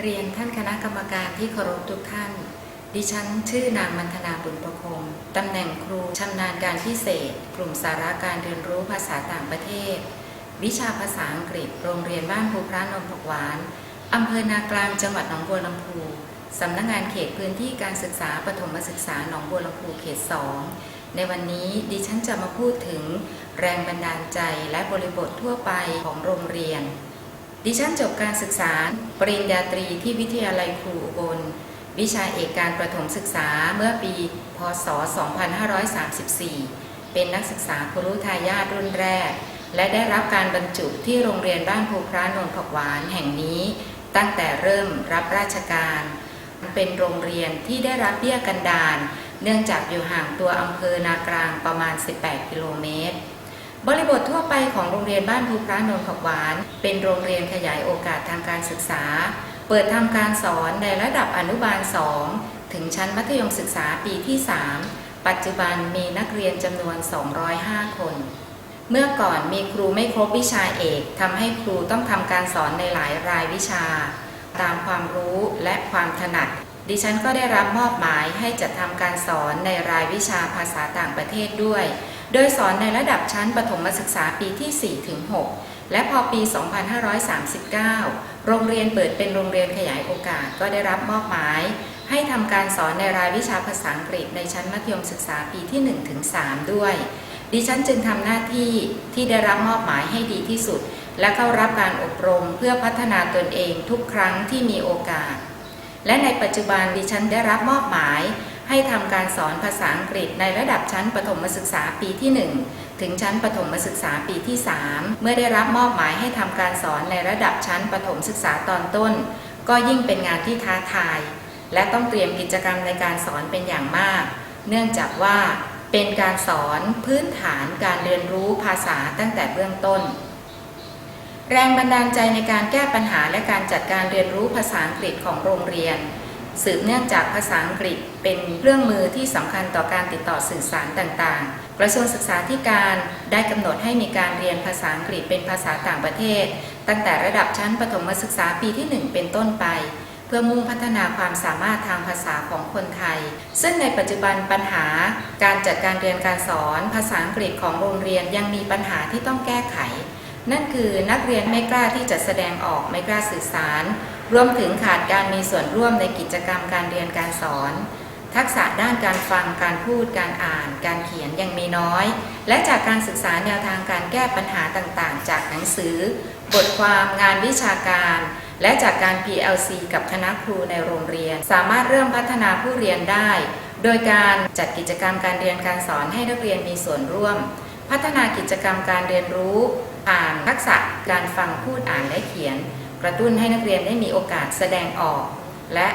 เรียนท่านคณะกรรมการที่เคารพทุกท่าน ดิฉันชื่อนางมันธนาบุญประคม ตำแหน่งครูชำนาญการพิเศษ กลุ่มสาระการเรียนรู้ภาษาต่างประเทศ วิชาภาษาอังกฤษ โรงเรียนบ้านภูพระนนท์ผักหวานอำเภอนากลางจังหวัดหนองบัวลำพูสำนักงงานเขตพื้นที่การศึกษาปฐมศึกษาหนองบัวลำพูเขต 2 ในวันนี้ดิฉันจะมาพูดถึงแรงบันดาลใจและบริบททั่วไปของโรงเรียน ดิฉันจบการศึกษาปริญญาตรีที่วิทยาลัยครูอุบล วิชาเอกการประถมศึกษาเมื่อปี พศ 2534 เป็นนักศึกษาครุทายาทรุ่นแรก และได้รับการบรรจุที่โรงเรียนบ้านภูพระนนท์ผักหวานแห่งนี้ ตั้งแต่เริ่มรับราชการ เป็นโรงเรียนที่ได้รับเบี้ยกันดารเนื่องจากอยู่ห่างตัวอำเภอนากลางประมาณ 18 กิโลเมตร บริบททั่วไปของโรงเรียนบ้านภูพระนนท์ผักหวาน เป็นโรงเรียนขยายโอกาสทางการศึกษา เปิดทำการสอนในระดับอนุบาล 2 ถึงชั้นมัธยมศึกษาปีที่ 3 ปัจจุบันมีนักเรียนจำนวน 205 คน เมื่อก่อนมีครูไม่ครบวิชาเอกทำให้ครูต้องทำการสอนในหลายรายวิชา ตามความรู้และความถนัด ดิฉันก็ได้รับมอบหมายให้จัดทำการสอนในรายวิชาภาษาต่างประเทศด้วย โดยสอนในระดับชั้นประถมศึกษาปีที่4ถึง6และพอปี 2539 โรงเรียนเปิดเป็นโรงเรียนขยายโอกาสก็ได้รับมอบหมาย ให้ทำการสอนในรายวิชาภาษาอังกฤษในชั้นมัธยมศึกษาปีที่1ถึง3ด้วย ดิฉันจึงทำหน้าที่ที่ได้รับมอบหมายให้ดีที่สุด และเข้ารับการอบรมเพื่อพัฒนาตนเองทุกครั้งที่มีโอกาส และในปัจจุบันดิฉันได้รับมอบหมาย ให้ทำการสอนภาษาอังกฤษในระดับชั้นประถมศึกษาปีที่ 1 ถึงชั้นประถมศึกษาปีที่ 3 เมื่อได้รับมอบหมายให้ทำการสอนในระดับชั้นประถมศึกษาตอนต้น ก็ยิ่งเป็นงานที่ท้าทาย และต้องเตรียมกิจกรรมในการสอนเป็นอย่างมาก เนื่องจากว่าเป็นการสอนพื้นฐานการเรียนรู้ภาษาตั้งแต่เบื้องต้น แรงบันดาลใจในการแก้ปัญหาและการจัดการเรียนรู้ภาษาอังกฤษของโรงเรียน สืบเนื่องจากภาษาอังกฤษเป็นเครื่องมือที่สำคัญต่อการติดต่อสื่อสารต่างๆ กระทรวงศึกษาธิการได้กำหนดให้มีการเรียนภาษาอังกฤษเป็นภาษาต่างประเทศ ตั้งแต่ระดับชั้นประถมศึกษาปีที่ 1 เป็นต้นไป เพื่อมุ่งพัฒนาความสามารถทางภาษาของคนไทย ซึ่งในปัจจุบันปัญหาการจัดการเรียนการสอน ภาษาอังกฤษของโรงเรียนยังมีปัญหาที่ต้องแก้ไข นั่นคือนักเรียนไม่กล้าที่จะแสดงออกไม่กล้าสื่อสาร รวมถึงขาดการมีส่วนร่วมในกิจกรรมการเรียนการสอน ทักษะด้านการฟังการพูดการอ่าน การเขียนยังมีน้อย และจากการศึกษาแนวทางการแก้ปัญหาต่างๆ จากหนังสือ บทความงานวิชาการ และจากการ PLC กับคณะครูในโรงเรียน สามารถเริ่มพัฒนาผู้เรียนได้ โดยการจัดกิจกรรมการเรียนการสอนให้นักเรียนมีส่วนร่วม พัฒนากิจกรรมการเรียนรู้ผ่านทักษะการฟังพูดอ่านและเขียน กระตุ้นให้นักเรียนได้มีโอกาสแสดงออก และ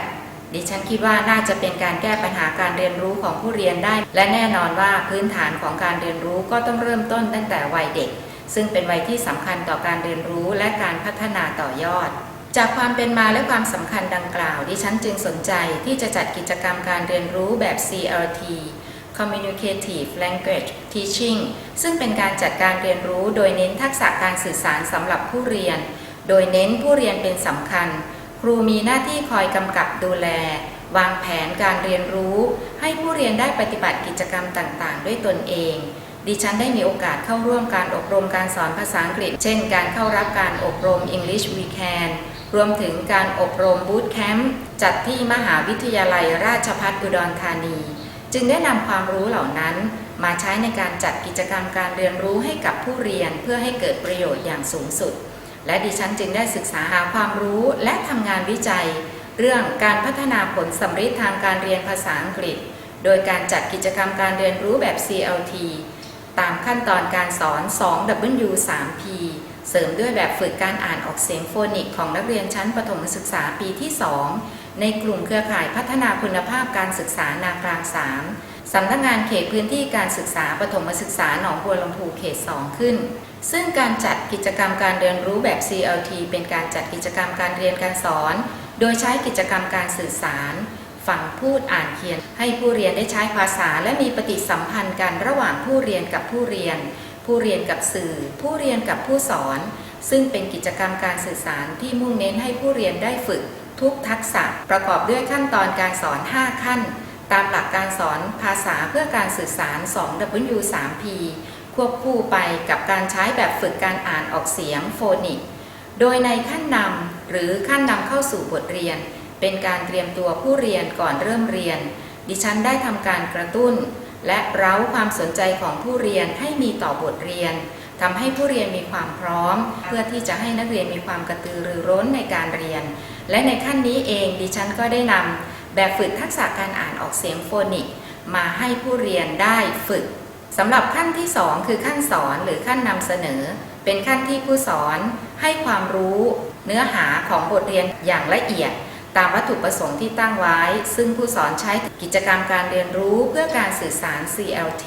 ดิฉันคิดว่าน่าจะเป็นการแก้ปัญหาการเรียนรู้ของผู้เรียนได้ และแน่นอนว่าพื้นฐานของการเรียนรู้ก็ต้องเริ่มต้นตั้งแต่วัยเด็ก ซึ่งเป็นวัยที่สำคัญต่อการเรียนรู้และการพัฒนาต่อยอด จากความเป็นมาและความสำคัญดังกล่าว ดิฉันจึงสนใจที่จะจัดกิจกรรมการเรียนรู้แบบ CLT Communicative Language Teaching ซึ่งเป็นการจัดการเรียนรู้โดยเน้นทักษะการสื่อสารสำหรับผู้เรียน โดยเน้นผู้เรียนเป็นสำคัญ ครูมีหน้าที่คอยกำกับดูแล วางแผนการเรียนรู้ ให้ผู้เรียนได้ปฏิบัติกิจกรรมต่าง ๆ ด้วยตนเอง ดิฉันได้มีโอกาสเข้าร่วมการอบรมการสอนภาษาอังกฤษ เช่น การเข้ารับการอบรม English We Can รวมถึงการอบรมบูตแคมป์จัดที่มหาวิทยาลัยราชภัฏอุดรธานี จึงได้นำความรู้เหล่านั้น มาใช้ในการจัดกิจกรรมการเรียนรู้ให้กับผู้เรียนเพื่อให้เกิดประโยชน์อย่างสูงสุด และดิฉันจึงได้ศึกษาหาความรู้และทำงานวิจัย เรื่องการพัฒนาผลสำฤทธิ์ทางการเรียนภาษาอังกฤษ โดยการจัดกิจกรรมการเรียนรู้แบบ CLT ตามขั้นตอนการสอน 2W 3P เสริมด้วยแบบฝึกการอ่านออกเสียงโฟนิกของนักเรียนชั้นประถมศึกษาปีที่ 2 ในกลุ่มเครือข่ายพัฒนาคุณภาพการศึกษานากลาง 3 สำนักงานเขตพื้นที่การศึกษาปฐมศึกษาหนองบัวลำพูเขต 2 ขึ้น ซึ่งการจัดกิจกรรมการเรียนรู้แบบ CLT เป็นการจัดกิจกรรมการเรียนการสอน โดยใช้กิจกรรมการสื่อสารฟังพูดอ่านเขียน ให้ผู้เรียนได้ใช้ภาษา และมีปฏิสัมพันธ์กันระหว่างผู้เรียนกับผู้เรียน ผู้เรียนกับสื่อ ผู้เรียนกับผู้สอน ซึ่งเป็นกิจกรรมการสื่อสารที่มุ่งเน้นให้ผู้เรียนได้ฝึก ทุกทักษะประกอบด้วยขั้นตอนการสอน 5 ขั้น ตามหลักการสอนภาษาเพื่อการสื่อสาร 2W 3P ควบคู่ไปกับการใช้แบบฝึกการอ่านออกเสียงโฟนิก โดยในขั้นนำหรือขั้นนำเข้าสู่บทเรียน เป็นการเตรียมตัวผู้เรียนก่อนเริ่มเรียน ดิฉันได้ทำการกระตุ้น และเร้าความสนใจของผู้เรียนให้มีต่อบทเรียนทำให้ผู้เรียนมีความพร้อม เพื่อที่จะให้นักเรียนมีความกระตือรือร้นในการเรียน และในขั้นนี้เองดิฉันก็ได้นำ แบบฝึกทักษะการอ่านออกเสียงโฟนิก มาให้ผู้เรียนได้ฝึกสำหรับขั้นที่ 2 คือขั้นสอนหรือขั้นนำเสนอ เป็นขั้นที่ผู้สอนให้ความรู้เนื้อหาของบทเรียนอย่างละเอียด ตามวัตถุประสงค์ที่ตั้งไว้ ซึ่งผู้สอนใช้กิจกรรมการเรียนรู้เพื่อการสื่อสาร CLT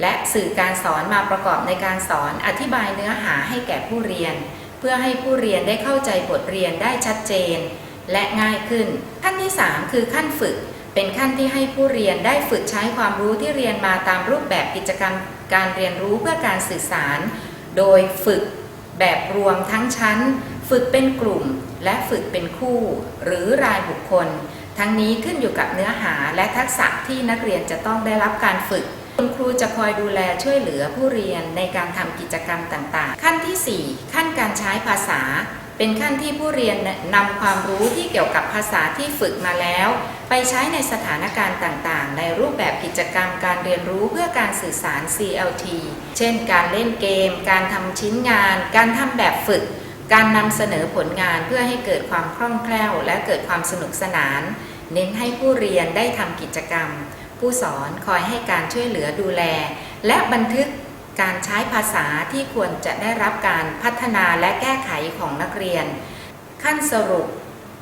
และสื่อการสอนมาประกอบในการสอนอธิบายเนื้อหาให้แก่ผู้เรียน เพื่อให้ผู้เรียนได้เข้าใจบทเรียนได้ชัดเจน และง่ายขึ้น ขั้นที่ 3 คือขั้นฝึก เป็นขั้นที่ให้ผู้เรียนได้ฝึกใช้ความรู้ที่เรียนมาตามรูปแบบกิจกรรมการเรียนรู้เพื่อการสื่อสาร โดยฝึกแบบรวมทั้งชั้น ฝึกเป็นกลุ่ม และฝึกเป็นคู่ หรือรายบุคคล ทั้งนี้ขึ้นอยู่กับเนื้อหาและทักษะที่นักเรียนจะต้องได้รับการฝึกคุณครูจะคอยดูแลช่วยเหลือผู้เรียนในการทำกิจกรรมต่างๆ ขั้นทีสี่4 ขั้นการใช้ภาษา เป็นขั้นที่ผู้เรียนนำความรู้ที่เกี่ยวกับภาษาที่ฝึกมาแล้ว ไปใช้ในสถานการณ์ต่างๆ ในรูปแบบกิจกรรมการเรียนรู้เพื่อการสื่อสาร CLT เช่น การเล่นเกม การทำชิ้นงาน การทำแบบฝึก การนำเสนอผลงานเพื่อให้เกิดความคล่องแคล่ว และเกิดความสนุกสนาน เน้นให้ผู้เรียนได้ทำกิจกรรม ผู้สอนคอยให้การช่วยเหลือดูแล และบันทึก การใช้ภาษาที่ควรจะได้รับการพัฒนาและแก้ไขของนักเรียน ขั้นสรุป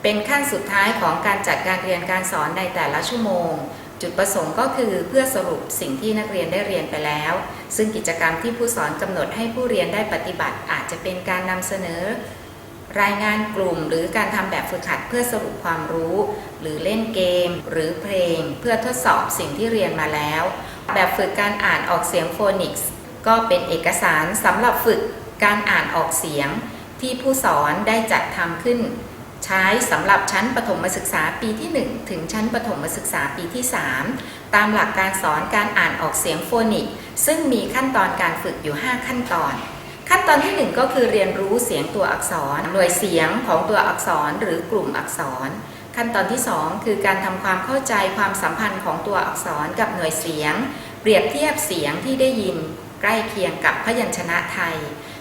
เป็นขั้นสุดท้ายของการจัดการเรียนการสอนในแต่ละชั่วโมง จุดประสงค์ก็คือเพื่อสรุปสิ่งที่นักเรียนได้เรียนไปแล้ว ซึ่งกิจกรรมที่ผู้สอนกำหนดให้ผู้เรียนได้ปฏิบัติ อาจจะเป็นการนำเสนอ รายงานกลุ่ม หรือการทำแบบฝึกหัดเพื่อสรุปความรู้ หรือเล่นเกม หรือเพลง เพื่อทดสอบสิ่งที่เรียนมาแล้ว แบบฝึกการอ่านออกเสียงโฟนิกส์ ก็เป็นเอกสารสำหรับฝึกการอ่านออกเสียงที่ผู้สอนได้จัดทำขึ้น ใช้สำหรับชั้นประถมศึกษาปีที่ 1 ถึงชั้นประถมศึกษาปีที่ 3 ตามหลักการสอนการอ่านออกเสียงโฟนิกซึ่งมีขั้นตอนการฝึกอยู่ 5 ขั้นตอน ขั้นตอนที่ 1 ก็คือเรียนรู้เสียงตัวอักษร หน่วยเสียงของตัวอักษรหรือกลุ่มอักษร ขั้นตอนที่ 2 คือการทำความเข้าใจความสัมพันธ์ของตัวอักษรกับหน่วยเสียง เปรียบเทียบเสียงที่ได้ยิน ใกล้เคียงกับพยัญชนะไทย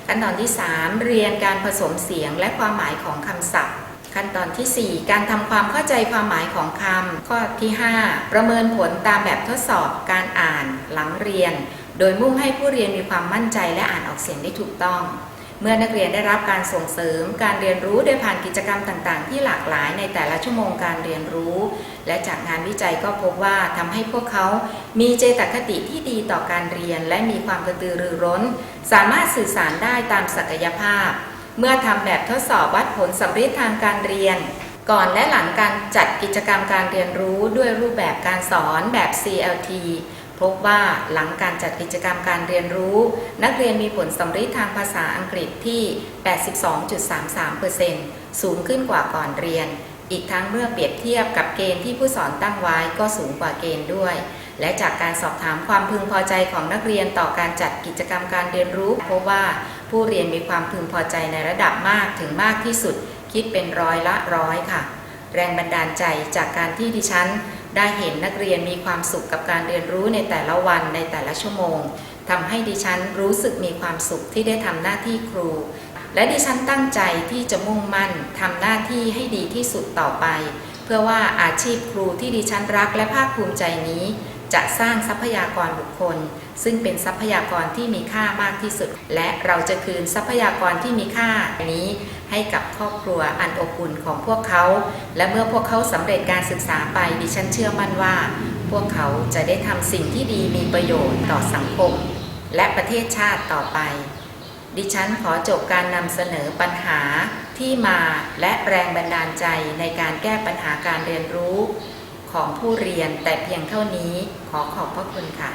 ขั้นตอนที่ 3 เรียนการผสมเสียงและความหมายของคำศัพท์ ขั้นตอนที่ 4 การทำความเข้าใจความหมายของคำข้อที่ 5 ประเมินผลตามแบบทดสอบการอ่านหลังเรียน โดยมุ่งให้ผู้เรียนมีความมั่นใจและอ่านออกเสียงได้ถูกต้อง เมื่อนักเรียนได้รับการส่งเสริมการเรียนรู้โดยผ่านกิจกรรมต่าง ๆ ที่หลากหลายในแต่ละชั่วโมงการเรียนรู้ และจากงานวิจัยก็พบว่าทำให้พวกเขามีเจตคติที่ดีต่อการเรียน และมีความกระตือรือร้น สามารถสื่อสารได้ตามศักยภาพ เมื่อทำแบบทดสอบวัดผลสำเร็จทางการเรียน ก่อนและหลังการจัดกิจกรรมการเรียนรู้ด้วยรูปแบบการสอนแบบ CLT พบว่าหลังการจัดกิจกรรมการเรียนรู้ นักเรียนมีผลสำเร็จทางภาษาอังกฤษที่ 82.33%สูงขึ้นกว่าก่อนเรียน อีกทั้งเมื่อเปรียบเทียบกับเกณฑ์ที่ผู้สอนตั้งไว้ก็สูงกว่าเกณฑ์ด้วย และจากการสอบถามความพึงพอใจของนักเรียนต่อการจัดกิจกรรมการเรียนรู้ พบว่าผู้เรียนมีความพึงพอใจในระดับมากถึงมากที่สุด คิดเป็นร้อยละร้อยค่ะ แรงบันดาลใจจากการที่ดิฉัน ได้เห็นนักเรียนมีความสุขกับการเรียนรู้ในแต่ละวันในแต่ละชั่วโมงทำให้ดิฉันรู้สึกมีความสุขที่ได้ทำหน้าที่ครู และดิฉันตั้งใจที่จะมุ่งมั่นทำหน้าที่ให้ดีที่สุดต่อไป เพื่อว่าอาชีพครูที่ดิฉันรักและภาคภูมิใจนี้ จะสร้างทรัพยากรบุคคล ซึ่งเป็นทรัพยากรที่มีค่ามากที่สุด และเราจะคืนทรัพยากรที่มีค่านี้ให้กับครอบครัวอันอบอุ่นของพวกเขา และเมื่อพวกเขาสำเร็จการศึกษาไปดิฉันเชื่อมั่นว่า พวกเขาจะได้ทำสิ่งที่ดีมีประโยชน์ต่อสังคม และประเทศชาติต่อไป ดิฉันขอจบการนำเสนอปัญหาที่มาและแรงบันดาลใจในการแก้ปัญหาการเรียนรู้ ของผู้เรียนแต่เพียงเท่านี้ขอขอบพระคุณค่ะ